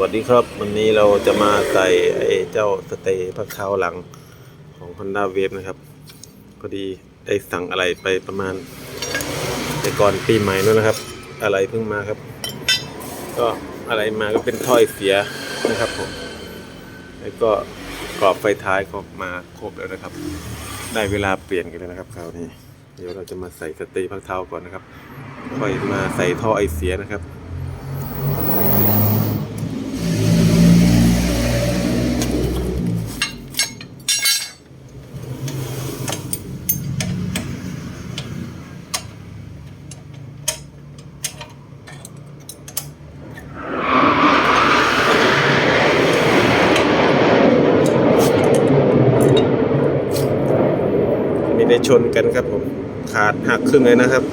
วัสดีครับ วันนี้เราจะมาใส่ไอ้เจ้าสเตย์พักเท้าหลังของ Honda Wave นะครับ พอดีได้สั่งอะไรไปประมาณในก่อนปีใหม่นู้นนะครับ อะไรเพิ่งมาครับ ก็อะไรมาก็เป็นถ้อยเสียนะครับผมแล้วก็กรอบไฟท้ายก็มาครบแล้วนะครับ ได้เวลาเปลี่ยนกันแล้วนะครับคราวนี้ เดี๋ยวเราจะมาใส่สเตย์พักเท้าก่อนนะครับค่อยมาใส่ท่อไอเสียนะครับ ชนกันครับผมขาดหักครึ่งเลยนะครับ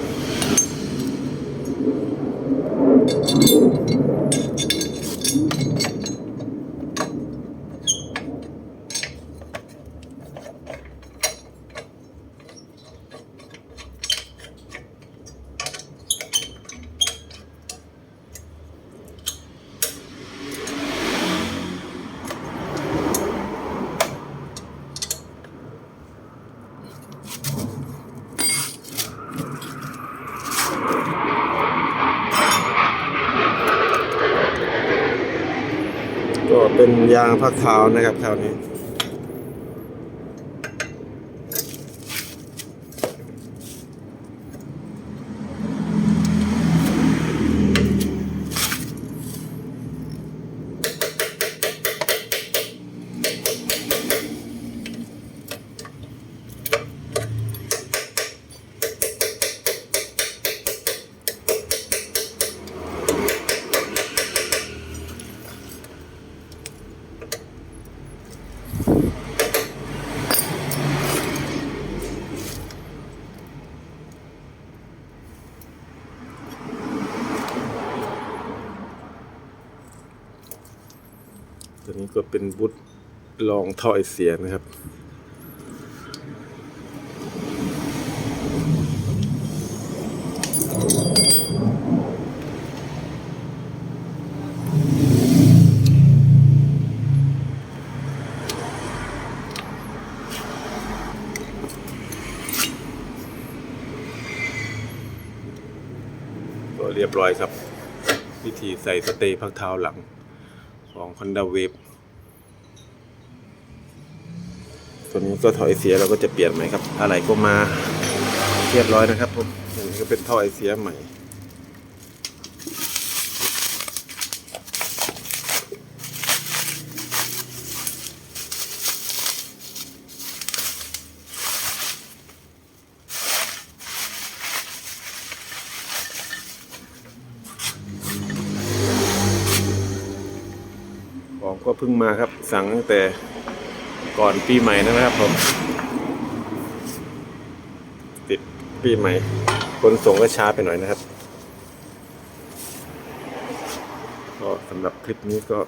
ก็ เป็นยางผ้าขาวนะครับคราวนี้ ตัวนี้ก็เป็นบุตรลองท่อไอเสียนะครับ ก็เรียบร้อยครับ วิธีใส่สเตย์พักเท้าหลัง ของ Honda Wave ตัวนี้ก็ท่อไอเสียเราก็จะเปลี่ยนใหม่ครับ อะไรก็มาเรียบร้อยนะครับผมอันนี้ก็เป็นท่อไอเสียใหม่ ก็เพิ่งมาครับ สั่งตั้งแต่ก่อนปีใหม่นะครับผม ติดปีใหม่ คนส่งก็ช้าไปหน่อยนะครับ ก็สำหรับคลิปนี้ก็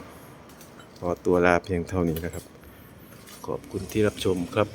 ขอตัวลาเพียงเท่านี้นะครับ ขอบคุณที่รับชมครับ